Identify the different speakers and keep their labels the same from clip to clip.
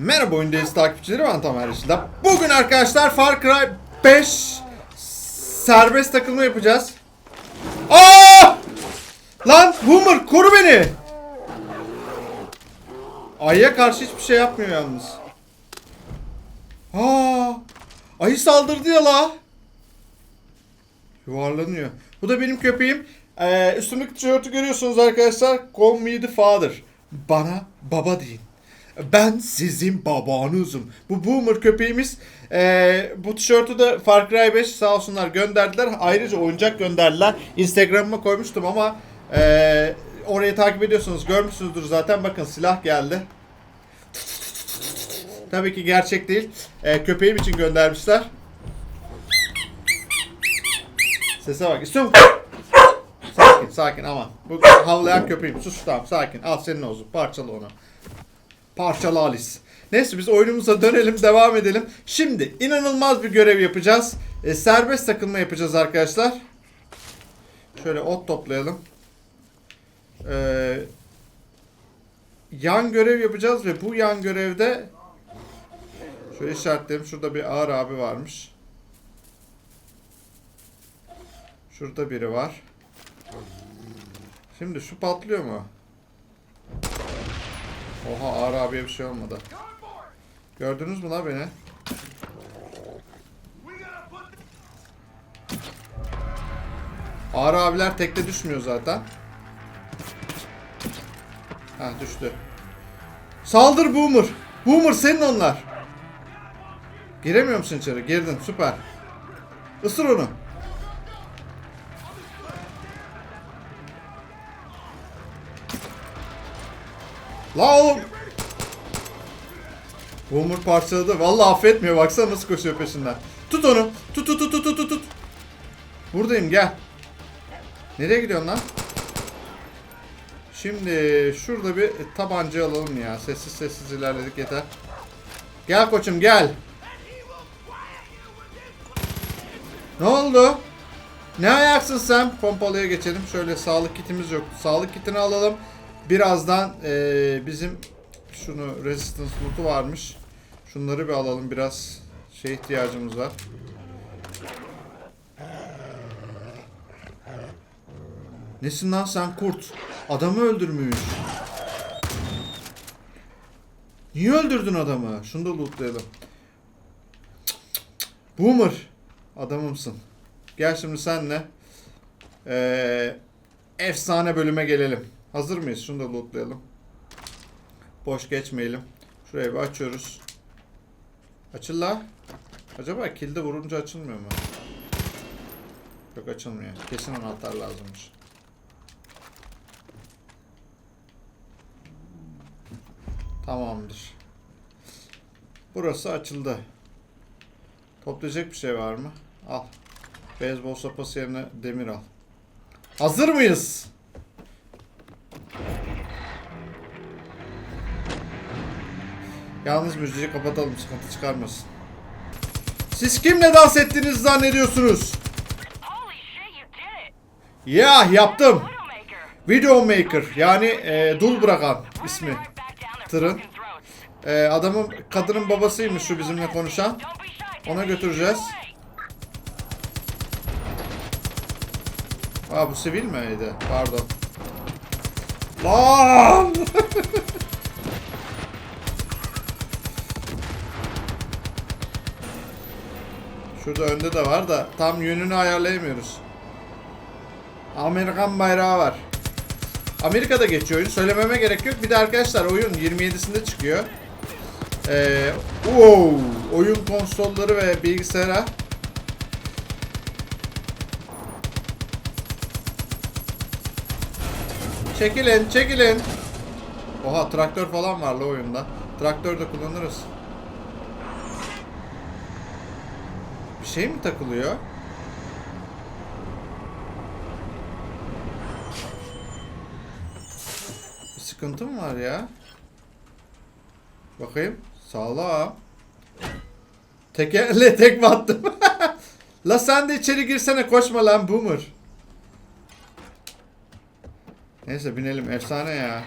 Speaker 1: Merhaba oyundayız takipçileri ben Tamer Yeşil'de. Bugün arkadaşlar Far Cry 5 serbest takılma yapacağız. Aa! Lan Boomer koru beni. Ayıya karşı hiçbir şey yapmıyor yalnız. Aa! Ayı saldırdı ya la. Yuvarlanıyor. Bu da benim köpeğim. Ee, üstümdeki tişörtü görüyorsunuz arkadaşlar. Call me the father. Bana baba deyin. Ben sizin babanızım. Bu boomer köpeğimiz. Ee, bu tişörtü de Far Cry 5 sağ olsunlar gönderdiler. Ayrıca oyuncak gönderdiler. Instagram'ıma koymuştum ama ee, orayı takip ediyorsunuz. Görmüşsünüzdür zaten. Bakın silah geldi. Tabii ki gerçek değil. Ee, köpeğim için göndermişler. Sese bak. İstiyorum. Sakin sakin aman. Bu havlayan köpeğim. Sus tamam sakin. Al senin olsun. Parçala onu. Parçalı Alice. Neyse biz oyunumuza dönelim, devam edelim. Şimdi inanılmaz bir görev yapacağız. E, serbest takılma yapacağız arkadaşlar. Şöyle ot toplayalım. Ee, yan görev yapacağız ve bu yan görevde şöyle işaretleyelim. Şurada bir ağır abi varmış. Şurada biri var. Şimdi şu patlıyor mu? Oha ağır abiye bir şey olmadı. Gördünüz mü la beni? Ağır abiler tekte düşmüyor zaten. Ha düştü. Saldır Boomer. Boomer senin onlar. Giremiyor musun içeri? Girdin süper. Isır onu. La oğlum. Boomer parçaladı. Vallahi affetmiyor. Baksana nasıl koşuyor peşinden. Tut onu. Tut tut tut tut tut tut. Buradayım gel. Nereye gidiyorsun lan? Şimdi şurada bir tabanca alalım ya. Sessiz sessiz ilerledik yeter. Gel koçum gel. Ne oldu? Ne ayaksın sen? Pompalıya geçelim. Şöyle sağlık kitimiz yok. Sağlık kitini alalım. Birazdan eee, bizim şunu resistance loot'u varmış. Şunları bir alalım. Biraz şey ihtiyacımız var. Nesin lan sen kurt? Adamı öldürmüş. Niye öldürdün adamı? Şunu da lootlayalım. Boomer. Adamımsın. Gel şimdi senle. Ee, efsane bölüme gelelim. Hazır mıyız? Şunu da lootlayalım. Boş geçmeyelim. Şurayı bir açıyoruz. Açıl la. Acaba kilde vurunca açılmıyor mu? Yok açılmıyor. Kesin anahtar lazımmış. Tamamdır. Burası açıldı. Toplayacak bir şey var mı? Al. Beyzbol sopası yerine demir al. Hazır mıyız? Yalnız müziği kapatalım sıkıntı çıkarmasın. Siz kimle dans ettiğinizi zannediyorsunuz? Ya yaptım.
Speaker 2: Widowmaker!
Speaker 1: Videomaker yani e, dul bırakan ismi. Tırın. E, adamın kadının babasıymış şu bizimle konuşan. Ona götüreceğiz. Aa bu sivil miydi? Pardon. Lan! Şurada önde de var da tam yönünü ayarlayamıyoruz. Amerikan bayrağı var. Amerika'da geçiyor oyun. Söylememe gerek yok. Bir de arkadaşlar oyun 27'sinde çıkıyor. Ee, wow, oyun konsolları ve bilgisayara Çekilin, çekilin. Oha traktör falan var la oyunda. Traktör de kullanırız. Şey mi takılıyor? Bir sıkıntı var ya? Bakayım. Sağlam. Tekerle tek battım. la sen de içeri girsene koşma lan boomer. Neyse binelim efsane ya.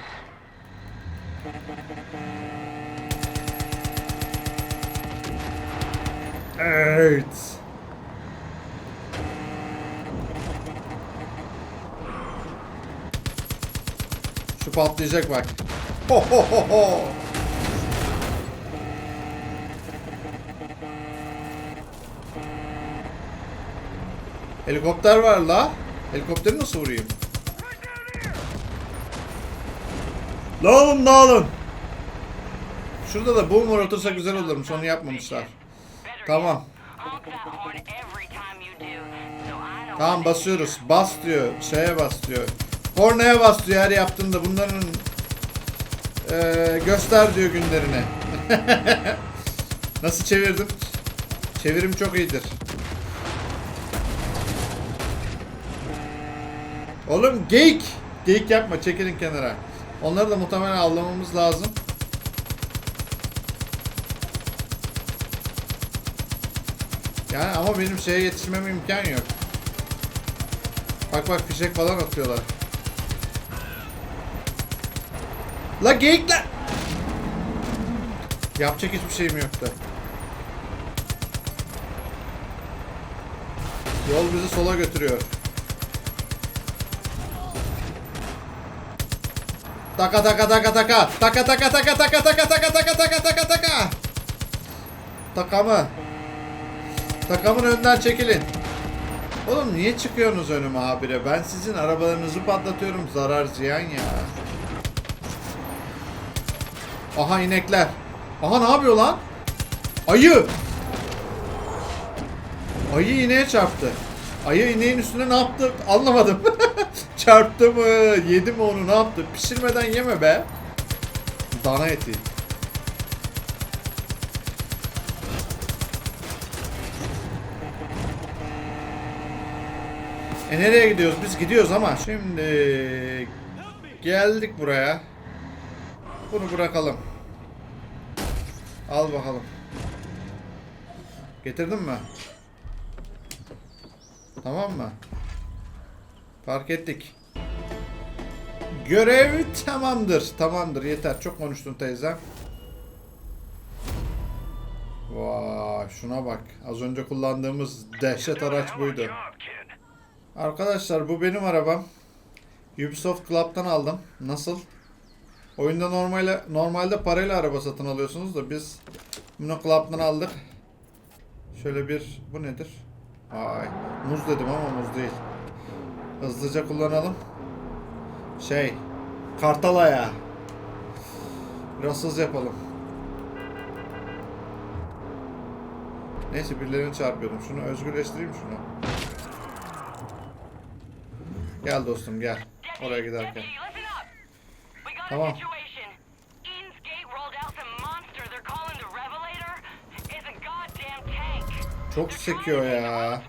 Speaker 1: Evet. patlayacak bak. Ho ho ho ho. Helikopter var la. Helikopteri nasıl vurayım? La oğlum la oğlum. Şurada da boomer otursa güzel olurmuş. Onu yapmamışlar. Tamam. Tamam basıyoruz. Bas diyor. Şeye bas diyor. Kornaya bas diyor her yaptığında bunların eee, göster diyor günlerini. Nasıl çevirdim? Çevirim çok iyidir. Oğlum geyik. Geyik yapma çekilin kenara. Onları da muhtemelen avlamamız lazım. Yani ama benim şeye yetişmeme imkan yok. Bak bak fişek falan atıyorlar. La geyikler! Yapacak hiçbir şeyim yoktu. Yol bizi sola götürüyor. Taka taka taka taka. Taka taka taka taka taka taka taka taka taka taka. Taka mı? Takamın önden çekilin. Oğlum niye çıkıyorsunuz önüme habire? Ben sizin arabalarınızı patlatıyorum. Zarar ziyan ya. Aha inekler. Aha ne yapıyor lan? Ayı. Ayı ineğe çarptı. Ayı ineğin üstüne ne yaptı? Anlamadım. çarptı mı? Yedi mi onu? Ne yaptı? Pişirmeden yeme be. Dana eti. E nereye gidiyoruz? Biz gidiyoruz ama şimdi geldik buraya. Bunu bırakalım. Al bakalım. Getirdin mi? Tamam mı? Fark ettik. Görev tamamdır. Tamamdır. Yeter. Çok konuştun teyzem. Vay şuna bak. Az önce kullandığımız dehşet araç buydu. Arkadaşlar bu benim arabam. Ubisoft Club'tan aldım. Nasıl? Oyunda normalde normalde parayla araba satın alıyorsunuz da biz bunu Club'dan aldık. Şöyle bir bu nedir? Ay muz dedim ama muz değil. Hızlıca kullanalım. Şey kartal ayağı. Biraz hız yapalım. Neyse birilerini çarpıyordum. Şunu özgürleştireyim şunu. Gel dostum gel. Oraya giderken. Tamam. Çok sekiyor ya.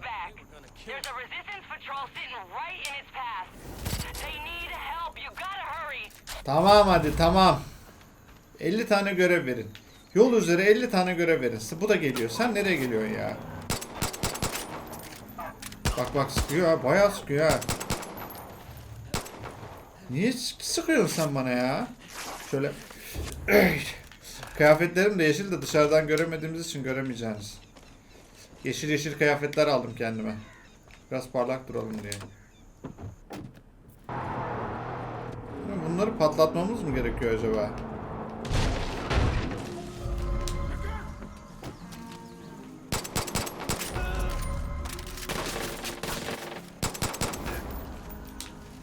Speaker 1: Tamam hadi tamam. 50 tane görev verin. Yol üzere 50 tane görev verin. Bu da geliyor. Sen nereye geliyorsun ya? Bak bak sıkıyor ha. Bayağı sıkıyor ha. Niye sık- sıkıyorsun sen bana ya? Şöyle. Kıyafetlerim de yeşil de dışarıdan göremediğimiz için göremeyeceğiniz. Yeşil yeşil kıyafetler aldım kendime. Biraz parlak duralım diye. Bunları patlatmamız mı gerekiyor acaba?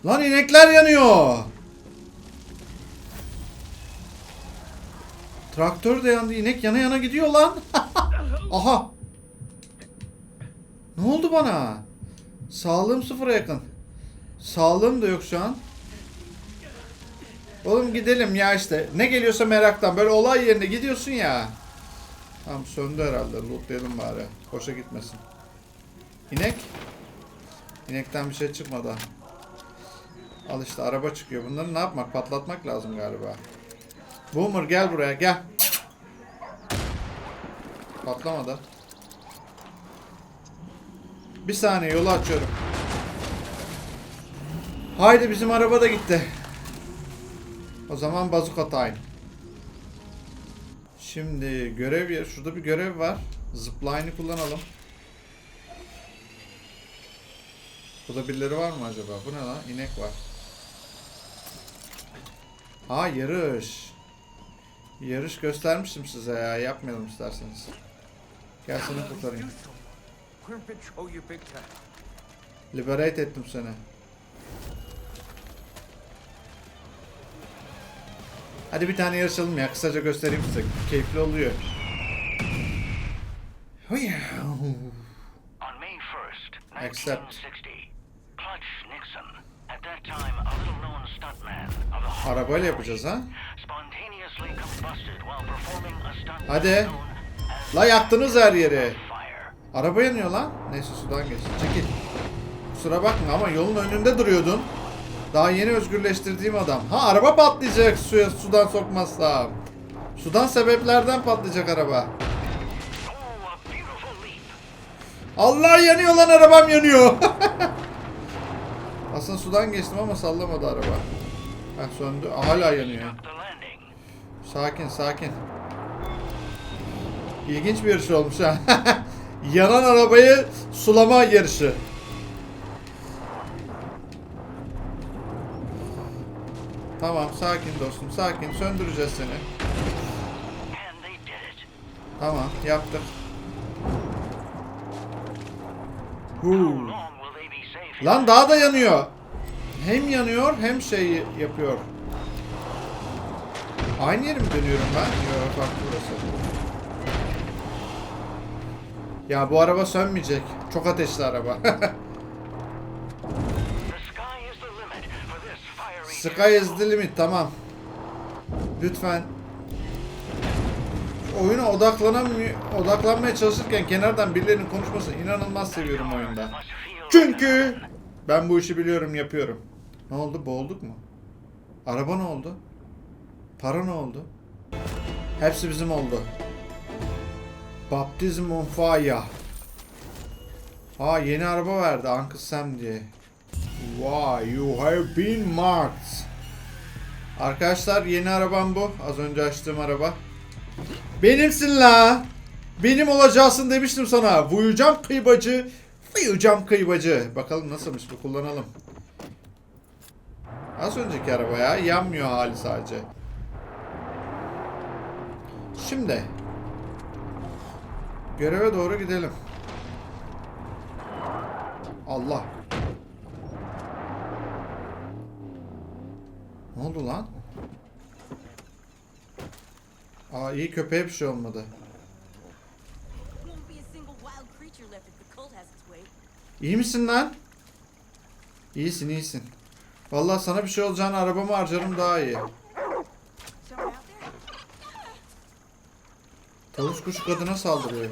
Speaker 1: Lan inekler yanıyor. Traktör de yandı. inek yana yana gidiyor lan. Aha. Ne oldu bana? Sağlığım sıfıra yakın. Sağlığım da yok şu an. Oğlum gidelim ya işte. Ne geliyorsa meraktan. Böyle olay yerine gidiyorsun ya. Tamam söndü herhalde. Lootlayalım bari. Boşa gitmesin. İnek. İnekten bir şey çıkmadı. Al işte araba çıkıyor. Bunları ne yapmak? Patlatmak lazım galiba. Boomer gel buraya gel. Patlamadı. Bir saniye yolu açıyorum. Haydi bizim araba da gitti. O zaman bazuka time. Şimdi görev yer. Şurada bir görev var. Zipline'ı kullanalım. Burada birileri var mı acaba? Bu ne lan? İnek var. Ha yarış. Yarış göstermiştim size ya. Yapmayalım isterseniz. Gel seni kurtarayım. Liberate ettim seni. Hadi bir tane yarışalım ya. Kısaca göstereyim size. Keyifli oluyor. Hıyav.
Speaker 3: On May 1st,
Speaker 1: Accept. Arabayla yapacağız ha. Hadi. La yaktınız her yeri. Araba yanıyor lan. Neyse sudan geç. Çekil. Kusura bakma ama yolun önünde duruyordun. Daha yeni özgürleştirdiğim adam. Ha araba patlayacak suya sudan sokmazsam. Sudan sebeplerden patlayacak araba.
Speaker 3: Oh.
Speaker 1: Allah yanıyor lan arabam yanıyor. Aslında sudan geçtim ama sallamadı araba. Ha söndü. Hala yanıyor. Sakin sakin. İlginç bir yarış olmuş ha. Yanan arabayı sulama yarışı. Tamam sakin dostum sakin söndüreceğiz seni. Tamam yaptık. Huu. Lan daha da yanıyor. Hem yanıyor hem şey yapıyor. Aynı yere mi dönüyorum ben? Yok farklı burası. Ya bu araba sönmeyecek. Çok ateşli araba.
Speaker 3: Sky is the limit
Speaker 1: tamam. Lütfen. Oyuna odaklanamıyor, odaklanmaya çalışırken kenardan birilerinin konuşmasını inanılmaz seviyorum oyunda. Çünkü ben bu işi biliyorum, yapıyorum. Ne oldu? Boğulduk mu? Araba ne oldu? Para ne oldu? Hepsi bizim oldu. Baptism on fire. Ha yeni araba verdi Uncle Sam diye. Why you have been marked. Arkadaşlar yeni arabam bu. Az önce açtığım araba. Benimsin la. Benim olacaksın demiştim sana. Vuyacağım kıybacı. Vuyacağım kıybacı. Bakalım nasılmış bu kullanalım. Az önceki araba ya. Yanmıyor hali sadece. Şimdi. Göreve doğru gidelim. Allah. Ne oldu lan? Aa iyi köpeğe bir şey olmadı. İyi misin lan? İyisin iyisin. Vallahi sana bir şey olacağını arabamı harcarım daha iyi. Tavus kuşu kadına saldırıyor.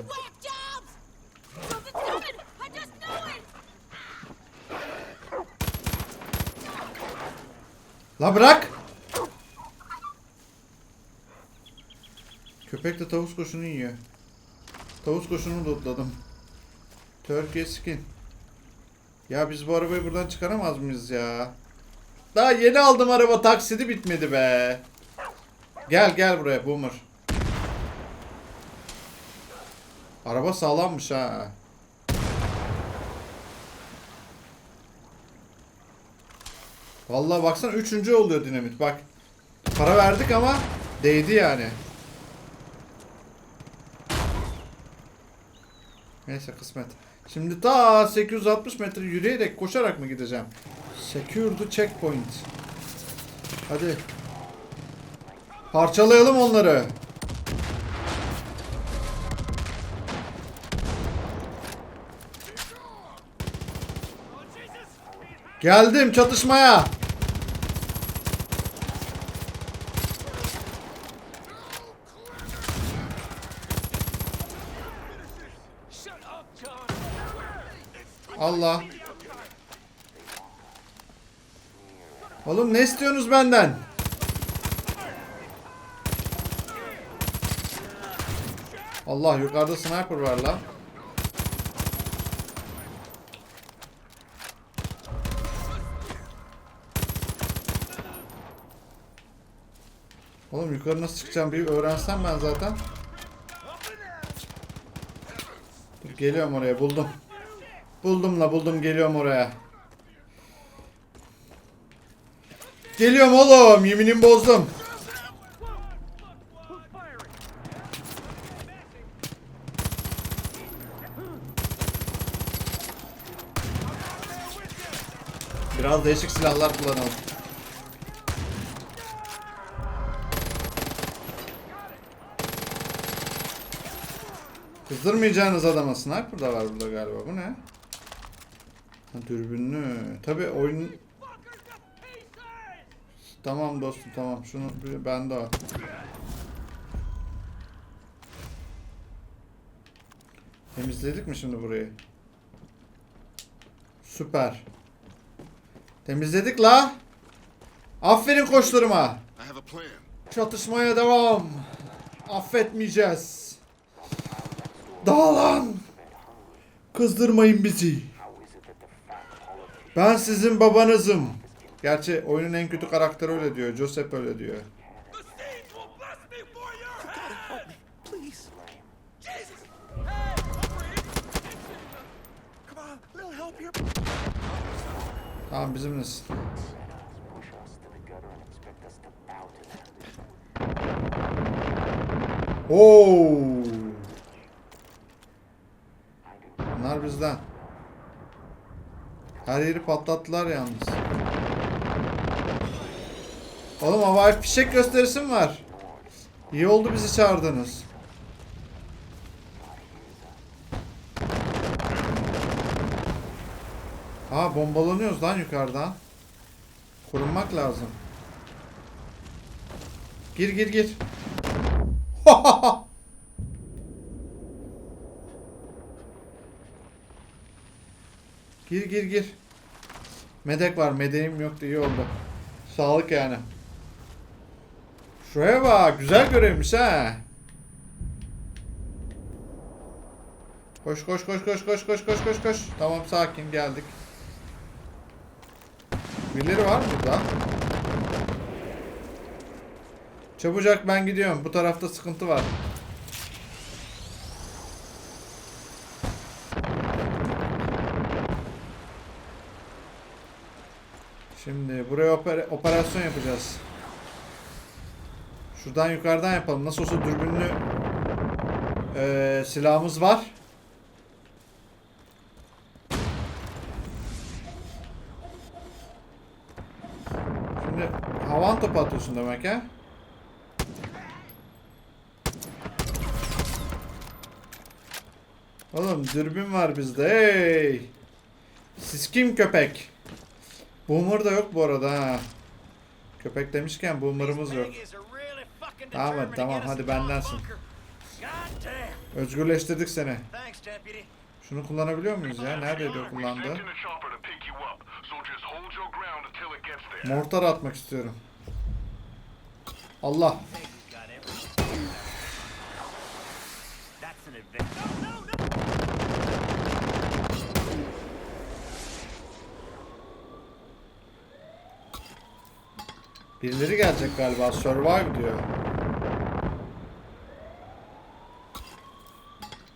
Speaker 1: La bırak! Köpek de tavus kuşunu yiyor. Tavus kuşunu lootladım. Turkey skin. Ya biz bu arabayı buradan çıkaramaz mıyız ya? Daha yeni aldım araba taksidi bitmedi be. Gel gel buraya boomer. Araba sağlammış ha. Vallahi baksana üçüncü oluyor dinamit bak. Para verdik ama değdi yani. Neyse kısmet. Şimdi ta 860 metre yürüyerek koşarak mı gideceğim? Secure the checkpoint. Hadi. Parçalayalım onları. Geldim çatışmaya. Allah. Oğlum ne istiyorsunuz benden? Allah yukarıda sniper var lan. Oğlum yukarı nasıl çıkacağım bir öğrensem ben zaten. Geliyorum oraya buldum. Buldum la buldum geliyorum oraya. Geliyorum oğlum yeminimi bozdum. Biraz değişik silahlar kullanalım. Kızdırmayacağınız adama sniper da var burada galiba. Bu ne? Ha, dürbünlü. Tabi oyun... Tamam dostum tamam. Şunu bir- bende o. Temizledik mi şimdi burayı? Süper. Temizledik la. Aferin koçlarıma. Çatışmaya devam. Affetmeyeceğiz. Dağılan. Kızdırmayın bizi. Ben sizin babanızım. Gerçi oyunun en kötü karakteri öyle diyor. Joseph öyle diyor. Tamam bizimlesin. Oo. Bunlar bizden. Her yeri patlattılar yalnız. Oğlum havai fişek gösterisi mi var? İyi oldu bizi çağırdınız. Aa bombalanıyoruz lan yukarıdan. Korunmak lazım. Gir gir gir. gir gir gir. Medek var. Medeğim yoktu iyi oldu. Sağlık yani. Şuraya bak. Güzel görevmiş ha. Koş koş koş koş koş koş koş koş koş. Tamam sakin geldik. Birileri var mı burada? Çabucak ben gidiyorum. Bu tarafta sıkıntı var. Buraya opera- operasyon yapacağız. Şuradan yukarıdan yapalım. Nasıl olsa dürbünlü eee, silahımız var. Şimdi havan topu atıyorsun demek ha? Oğlum dürbün var bizde hey. Siz kim köpek? Boomer da yok bu arada ha. Köpek demişken boomer'ımız yok. Tamam hadi tamam hadi bendensin. Özgürleştirdik seni. Şunu kullanabiliyor muyuz ya? Neredeydi o kullandığı?
Speaker 4: Expecting the chopper to
Speaker 1: Birileri gelecek galiba. Survive diyor.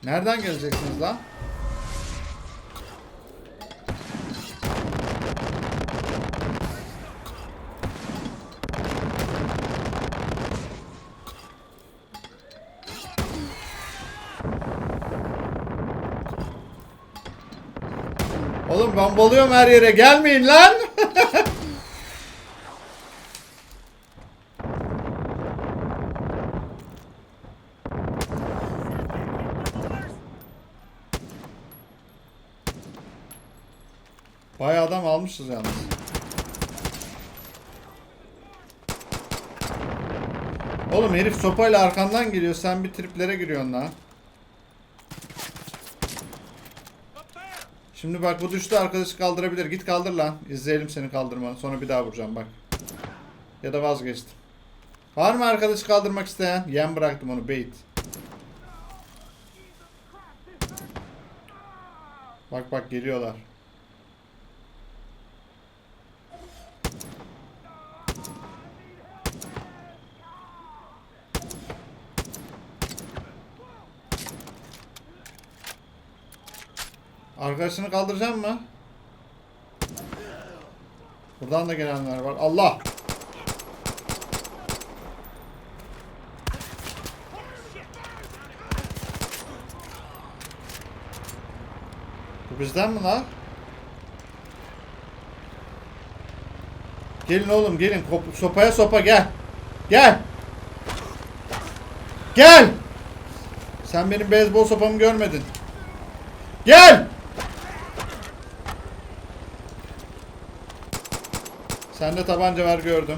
Speaker 1: Nereden geleceksiniz lan? Oğlum bombalıyorum her yere. Gelmeyin lan. Bayağı adam almışız yalnız. Oğlum herif sopayla arkandan geliyor. Sen bir triplere giriyorsun lan. Şimdi bak bu düştü arkadaşı kaldırabilir. Git kaldır lan. İzleyelim seni kaldırmanı. Sonra bir daha vuracağım bak. Ya da vazgeçtim. Var mı arkadaşı kaldırmak isteyen? Yem bıraktım onu bait. Bak bak geliyorlar. Arkadaşını kaldıracak mı? Buradan da gelenler var. Allah! Bu bizden mi lan? Gelin oğlum gelin. Sopaya sopa gel. Gel. Gel. Sen benim beyzbol sopamı görmedin. Gel. Sende tabanca var gördüm.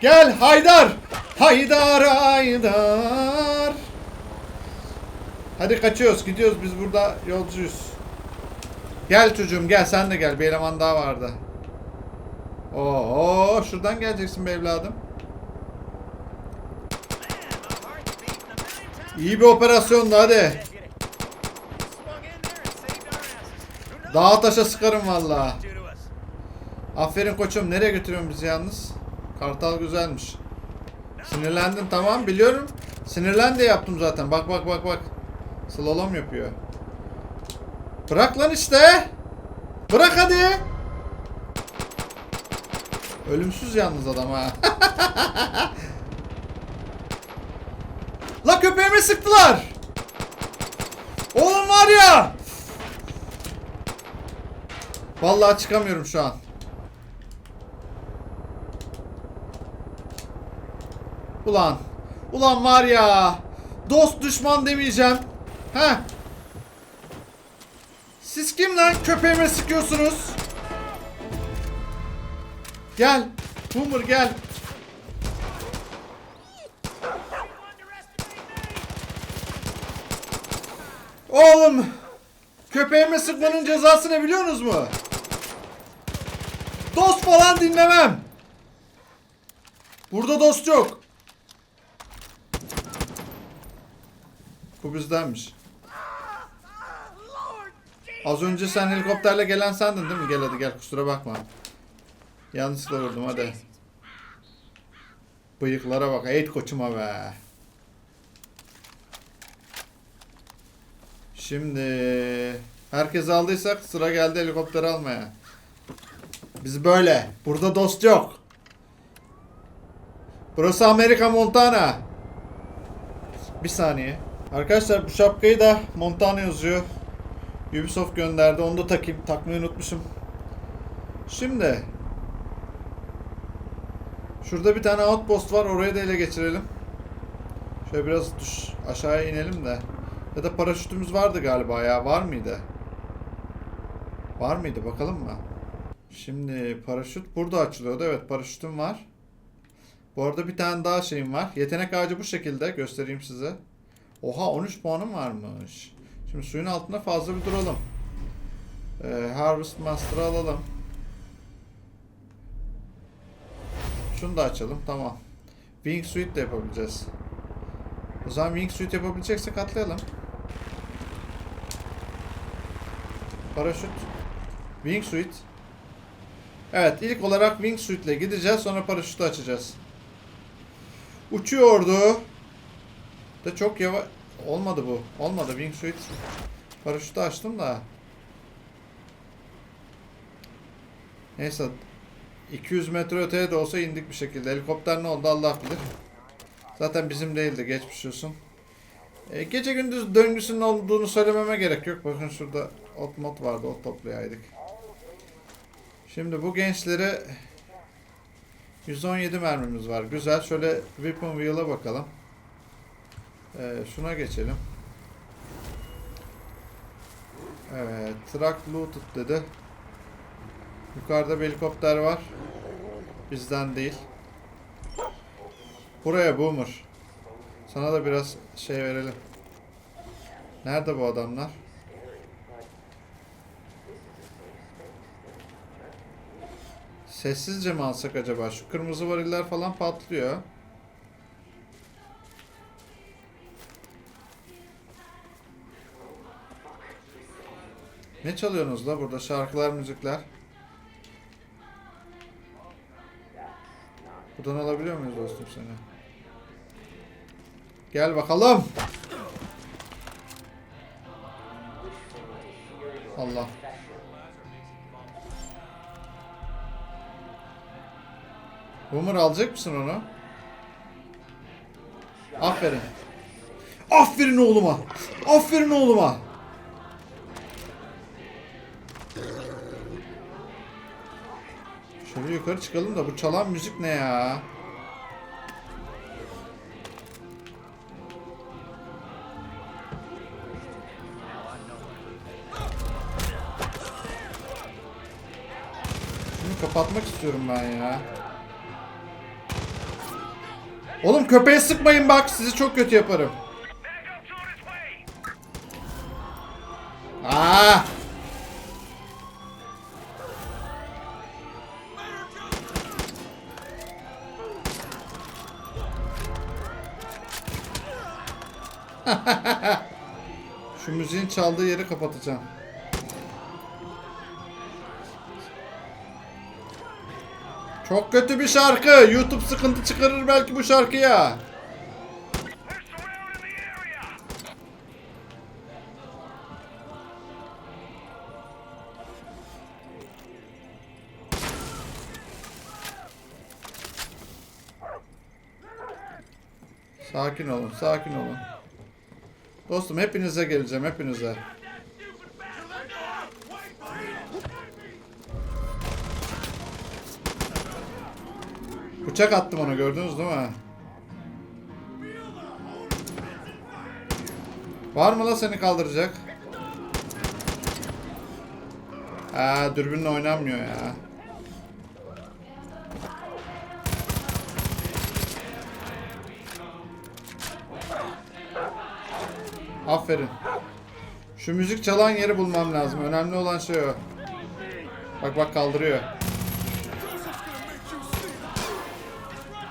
Speaker 1: Gel Haydar. Haydar Haydar. Hadi kaçıyoruz gidiyoruz biz burada yolcuyuz. Gel çocuğum gel sen de gel bir eleman daha vardı. Oo şuradan geleceksin be evladım. İyi bir operasyondu hadi. Dağa taşa sıkarım valla. Aferin koçum nereye götürüyorsun bizi yalnız? Kartal güzelmiş. Sinirlendim tamam biliyorum. Sinirlen de yaptım zaten. Bak bak bak bak. Slalom yapıyor. Bırak lan işte. Bırak hadi. Ölümsüz yalnız adam ha. La köpeğime sıktılar. Oğlum var ya. Vallahi çıkamıyorum şu an. Ulan. Ulan var ya. Dost düşman demeyeceğim. He. Siz kim lan? Köpeğime sıkıyorsunuz. Gel. Boomer gel. Oğlum. Köpeğime sıkmanın cezası ne biliyorsunuz mu? Dost falan dinlemem. Burada dost yok. Bu bizdenmiş. Az önce sen helikopterle gelen sendin değil mi? Gel hadi gel kusura bakma. Yanlışlıkla vurdum hadi. Bıyıklara bak. Eğit koçuma be. Şimdi herkes aldıysak sıra geldi helikopteri almaya. Biz böyle. Burada dost yok. Burası Amerika Montana. Bir saniye. Arkadaşlar bu şapkayı da Montana yazıyor. Ubisoft gönderdi. Onu da takayım. Takmayı unutmuşum. Şimdi. Şurada bir tane outpost var. Orayı da ele geçirelim. Şöyle biraz düş aşağıya inelim de. Ya da paraşütümüz vardı galiba ya. Var mıydı? Var mıydı? Bakalım mı? Şimdi paraşüt burada açılıyordu. Evet paraşütüm var. Bu arada bir tane daha şeyim var. Yetenek ağacı bu şekilde. Göstereyim size. Oha 13 puanım varmış. Şimdi suyun altında fazla bir duralım. Ee, Harvest Master'ı alalım. Şunu da açalım. Tamam. Wingsuit de yapabileceğiz. O zaman Wingsuit yapabileceksek atlayalım. Paraşüt. Wingsuit. Evet ilk olarak Wingsuit ile gideceğiz. Sonra paraşütü açacağız. Uçuyordu. Da çok yavaş. Olmadı bu. Olmadı Wingsuit. Paraşütü açtım da. Neyse. 200 metre öteye de olsa indik bir şekilde. Helikopter ne oldu Allah bilir. Zaten bizim değildi. Geçmiş olsun. E, gece gündüz döngüsünün olduğunu söylememe gerek yok. Bakın şurada ot mod vardı. Ot toplayaydık. Şimdi bu gençlere 117 mermimiz var. Güzel. Şöyle Weapon Wheel'a bakalım. Ee, şuna geçelim. Evet. Truck looted dedi. Yukarıda bir helikopter var. Bizden değil. Buraya boomer. Sana da biraz şey verelim. Nerede bu adamlar? Sessizce mi alsak acaba? Şu kırmızı variller falan patlıyor. Ne çalıyorsunuz la burada? Şarkılar, müzikler. Buradan alabiliyor muyuz dostum seni? Gel bakalım. Allah. Boomer alacak mısın onu? Aferin. Aferin oğluma. Aferin oğluma. Şöyle yukarı çıkalım da bu çalan müzik ne ya? Şunu kapatmak istiyorum ben ya. Oğlum köpeğe sıkmayın bak sizi çok kötü yaparım. Aa! Şu müziğin çaldığı yeri kapatacağım. Çok kötü bir şarkı. YouTube sıkıntı çıkarır belki bu şarkıya. Sakin olun, sakin olun. Dostum hepinize geleceğim, hepinize. Bıçak attım ona gördünüz değil mi? Var mı la seni kaldıracak? Aa dürbünle oynanmıyor ya. Aferin. Şu müzik çalan yeri bulmam lazım. Önemli olan şey o. Bak bak kaldırıyor.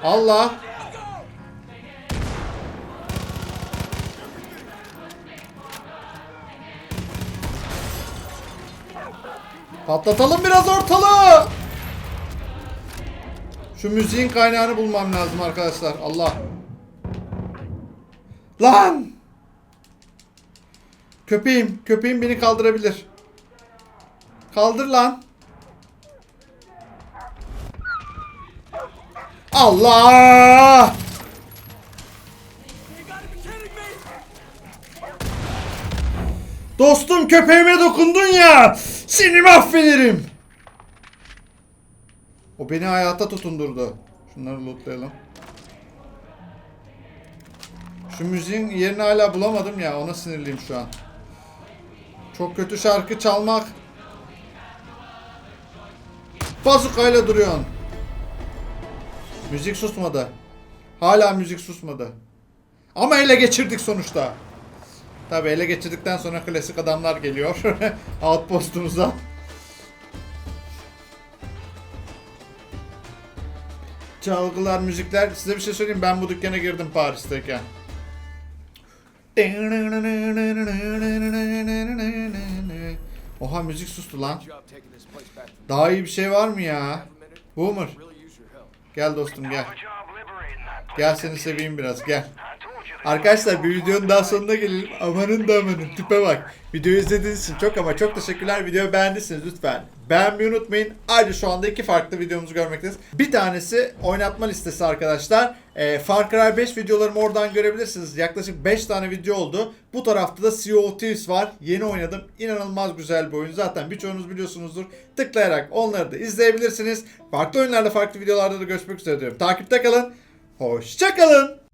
Speaker 1: Allah. Patlatalım biraz ortalığı. Şu müziğin kaynağını bulmam lazım arkadaşlar. Allah. Lan! Köpeğim, köpeğim beni kaldırabilir. Kaldır lan. Allah! Dostum köpeğime dokundun ya. Seni mahvederim. O beni hayata tutundurdu. Şunları lootlayalım. Şu müziğin yerini hala bulamadım ya. Ona sinirliyim şu an. Çok kötü şarkı çalmak. Bazukayla duruyorsun. Müzik susmadı. Hala müzik susmadı. Ama ele geçirdik sonuçta. Tabi ele geçirdikten sonra klasik adamlar geliyor. Outpost'umuza. Çalgılar, müzikler. Size bir şey söyleyeyim. Ben bu dükkana girdim Paris'teyken. Oha müzik sustu lan. Daha iyi bir şey var mı ya? Boomer. Gel dostum gel. Gel seni seveyim biraz gel. Arkadaşlar bir videonun daha sonuna gelelim. Amanın da amanın tipe bak. Videoyu izlediğiniz için çok ama çok teşekkürler. Videoyu beğendiyseniz lütfen beğenmeyi unutmayın. Ayrıca şu anda iki farklı videomuzu görmektesiniz. Bir tanesi oynatma listesi arkadaşlar. Ee, Far Cry 5 videolarımı oradan görebilirsiniz. Yaklaşık 5 tane video oldu. Bu tarafta da Sea of Thieves var. Yeni oynadım. İnanılmaz güzel bir oyun. Zaten birçoğunuz biliyorsunuzdur. Tıklayarak onları da izleyebilirsiniz. Farklı oyunlarda farklı videolarda da görüşmek üzere diyorum. Takipte kalın. Hoşçakalın.